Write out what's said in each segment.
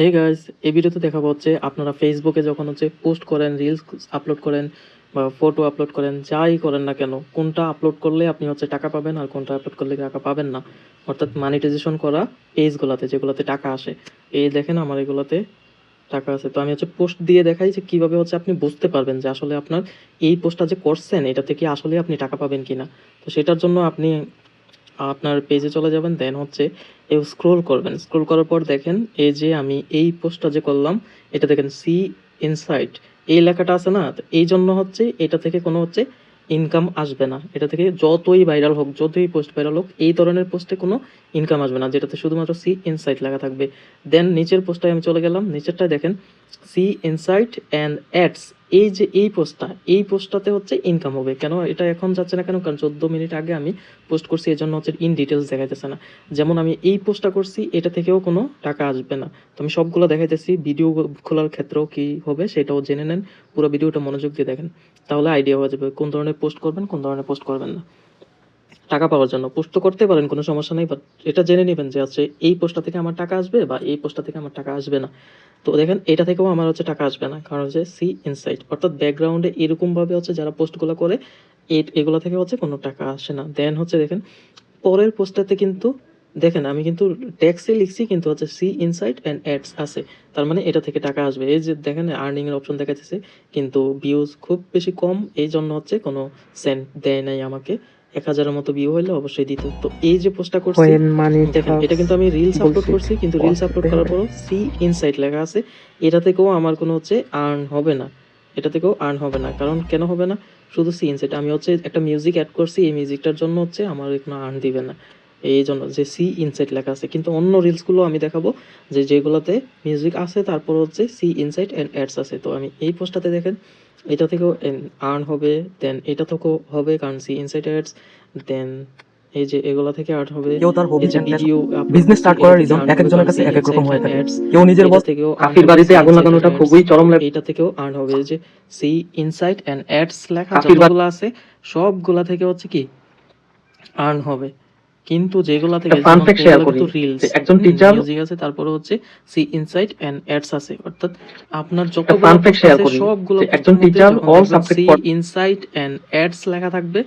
Hey guys এই ভিডিওতে দেখাবো হচ্ছে আপনারা ফেসবুকে যখন হচ্ছে পোস্ট করেন রিলস আপলোড করেন বা ফটো আপলোড করেন, যাই করেন না কেন, কোনটা আপলোড করলে আপনি হচ্ছে টাকা পাবেন আর কোনটা আপলোড করলে টাকা পাবেন না? অর্থাৎ মানিটাইজেশন করা পেজগুলোতে যেগুলোতে টাকা আসে। এই দেখেন আমার এগুলোতে টাকা আছে। তো আমি হচ্ছে পোস্ট দিয়ে দেখাই যে কীভাবে হচ্ছে আপনি বুঝতে পারবেন যে আসলে আপনার এই পোস্টটা যে করছেন, এটা থেকে আসলে আপনি টাকা পাবেন কিনা। তো সেটার জন্য আপনি আপনার পেজে চলে যাবেন দেন হচ্ছে স্ক্রোল করবেন। স্ক্রোল করার পর দেখেন, এই যে আমি এই পোস্টটা যে করলাম, এটা দেখেন সি ইনসাইট এই লেখাটা আছে না এই জন্য হচ্ছে এটা থেকে কোনো হচ্ছে ইনকাম আসবে না। এটা থেকে যতই ভাইরাল হোক, যতই পোস্ট ভাইরাল হোক, এই ধরনের পোস্টে কোনো ইনকাম আসবে না, যেটাতে শুধুমাত্র সি ইনসাইট লেখা থাকবে। দেন নিচের পোস্টটায় আমি চলে গেলাম, নিচেরটায় দেখেন সি ইনসাইট অ্যান্ড অ্যাডস এই যে এই পোস্টটা এই পোস্টটাতে হচ্ছে ইনকাম হবে। কেন? এটা এখন যাচ্ছে না কেন? কারণ চোদ্দ মিনিট আগে আমি পোস্ট করছি এই জন্য হচ্ছে ইন ডিটেলস দেখাইতেছে না। যেমন আমি এই পোস্টটা করছি, এটা থেকেও কোনো টাকা আসবে না। তো আমি সবগুলো দেখাইতেছি ভিডিও খোলার ক্ষেত্রেও কি হবে সেটাও জেনে নেন। পুরো ভিডিওটা মনোযোগ দিয়ে দেখেন। তাহলে আইডিয়া হয়ে যাবে কোন ধরনের পোস্ট করবেন, কোন ধরনের পোস্ট করবেন না। টাকা পাওয়ার জন্য। পোস্ট তো করতে পারেন, কোনো সমস্যা নেই বাট এটা জেনে নেবেন যে হচ্ছে এই পোস্টটা থেকে আমার টাকা আসবে বা এই পোস্টটা থেকে আমার টাকা আসবে না। তো দেখেন, এটা থেকেও আমার হচ্ছে টাকা আসবে না, কারণ হচ্ছে সি ইনসাইট, অর্থাৎ ব্যাকগ্রাউন্ডে এরকমভাবে হচ্ছে যারা পোস্টগুলো করে এগুলো থেকে হচ্ছে কোনো টাকা আসে না। দেন হচ্ছে দেখেন, পরের পোস্টটাতে কিন্তু, দেখেন, আমি কিন্তু ট্যাক্সে লিখছি, কিন্তু হচ্ছে সি ইনসাইট অ্যান্ড অ্যাডস আছে। তার মানে এটা থেকে টাকা আসবে। এই যে দেখেন আর্নিং এর অপশন দেখাচ্ছে কিন্তু ভিউজ খুব বেশি কম এই জন্য হচ্ছে কোনো সেন্ট দেয় নাই আমাকে। এক হাজারের মতো ভিউ হইলে অবশ্যই দিত। তো এই যে পোস্টটা করছি এটা কিন্তু আমি রিলস আপলোড করছি কিন্তু রিলস আপলোড করার পর সি ইনসাইট লেখা আছে। এটা থেকেও আমার কোনো হচ্ছে আর্ন হবে না। এটা থেকেও আর্ন হবে না। কারণ কেন হবে না? শুধু সি ইনসাইট আমি হচ্ছে একটা মিউজিক অ্যাড করছি এই মিউজিকটার জন্য হচ্ছে আমার কোনো আর্ন দিবে না। এই জন্য যে সি ইনসাইট লেখা আছে। কিন্তু অন্য রিলসগুলো আমি দেখাবো যে যেগুলোতে মিউজিক আছে তারপর হচ্ছে সি ইনসাইট অ্যান্ড অ্যাডস আছে। তো আমি এই পোস্টটাতে দেখেন এটা থেকেও আর্ন হবে দেন এটা থেকেও হবে কারণ সি ইনসাইট অ্যাডস দেন এই যে এগুলা থেকে আর্ন হবে কেউ তার ভিডিও business start করার reason এক একজনের কাছে এক এক রকম হয়ে থাকে। কেউ নিজের boss, কাফির বাড়িতে আগুন লাগানোটা খুবই চরম লাগে। এটা থেকেও আর্ন হবে যে সি ইনসাইট এন্ড অ্যাডস লেখা যতগুলো আছে সবগুলা থেকে হচ্ছে কি আর্ন হবে কিন্তু যেগুলা থেকে রিলস একজন teacher- মিউজিক আছে তারপরে হচ্ছে সি ইনসাইট এন্ড অ্যাডস আছে। অর্থাৎ আপনার যতগুলো fun fact করি, সবগুলো একজন teacher all subject সি ইনসাইট এন্ড অ্যাডস লেখা থাকবে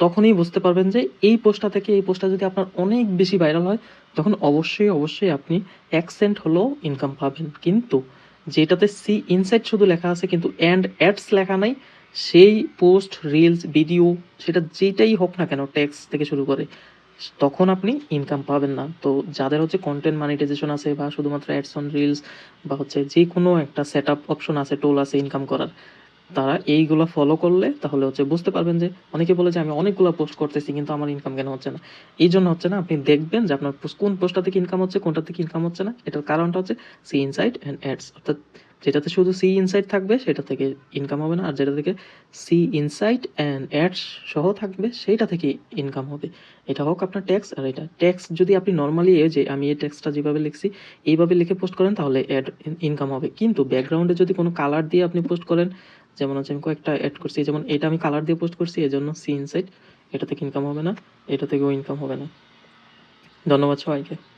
তখনই বুঝতে পারবেন যে এই পোস্টটা থেকে এই পোস্টটা যদি আপনার অনেক বেশি ভাইরাল হয় তখন অবশ্যই অবশ্যই আপনি এক সেন্ট হলেও ইনকাম পাবেন। কিন্তু যেটাতে সি ইনসাইট শুধু লেখা আছে কিন্তু অ্যান্ড অ্যাডস লেখা নাই সেই পোস্ট রিলস ভিডিও সেটা যেটাই হোক না কেন ট্যাক্স থেকে শুরু করে তখন আপনি ইনকাম পাবেন না। তো যাদের হচ্ছে কন্টেন্ট মনিটাইজেশন আছে বা শুধুমাত্র অ্যাডস অন রিলস বা হচ্ছে যে কোনো একটা সেট আপ অপশন আছে টোল আছে ইনকাম করার, তারা এইগুলো ফলো করলে তাহলে হচ্ছে বুঝতে পারবেন যে অনেকে বলে যে আমি অনেকগুলো পোস্ট করতেছি কিন্তু আমার ইনকাম কেন হচ্ছে না। এই জন্য হচ্ছে না আপনি দেখবেন যে আপনার কোন পোস্টটা থেকে ইনকাম হচ্ছে, কোনটা থেকে ইনকাম হচ্ছে না। এটার কারণটা হচ্ছে সি ইনসাইট অ্যান্ড অ্যাডস অর্থাৎ যেটাতে শুধু সি ইনসাইট থাকবে, সেটা থেকে ইনকাম হবে না। আর যেটা থেকে সি ইনসাইট অ্যান্ড অ্যাডস সহ থাকবে, সেইটা থেকে ইনকাম হবে। এটা হোক আপনার ট্যাক্স আর এটা ট্যাক্স যদি আপনি নর্মালি এই যে আমি এই ট্যাক্সটা যেভাবে লিখছি, এইভাবে লিখে পোস্ট করেন, তাহলে অ্যাড ইনকাম হবে। কিন্তু ব্যাকগ্রাউন্ডে যদি কোনো কালার দিয়ে আপনি পোস্ট করেন, যেমন হচ্ছে আমি কয়েকটা অ্যাড করছি, যেমন এটা আমি কালার দিয়ে পোস্ট করছি এই জন্য সি ইনসাইট এটা থেকে ইনকাম হবে না, এটা থেকেও ইনকাম হবে না। ধন্যবাদ সবাইকে।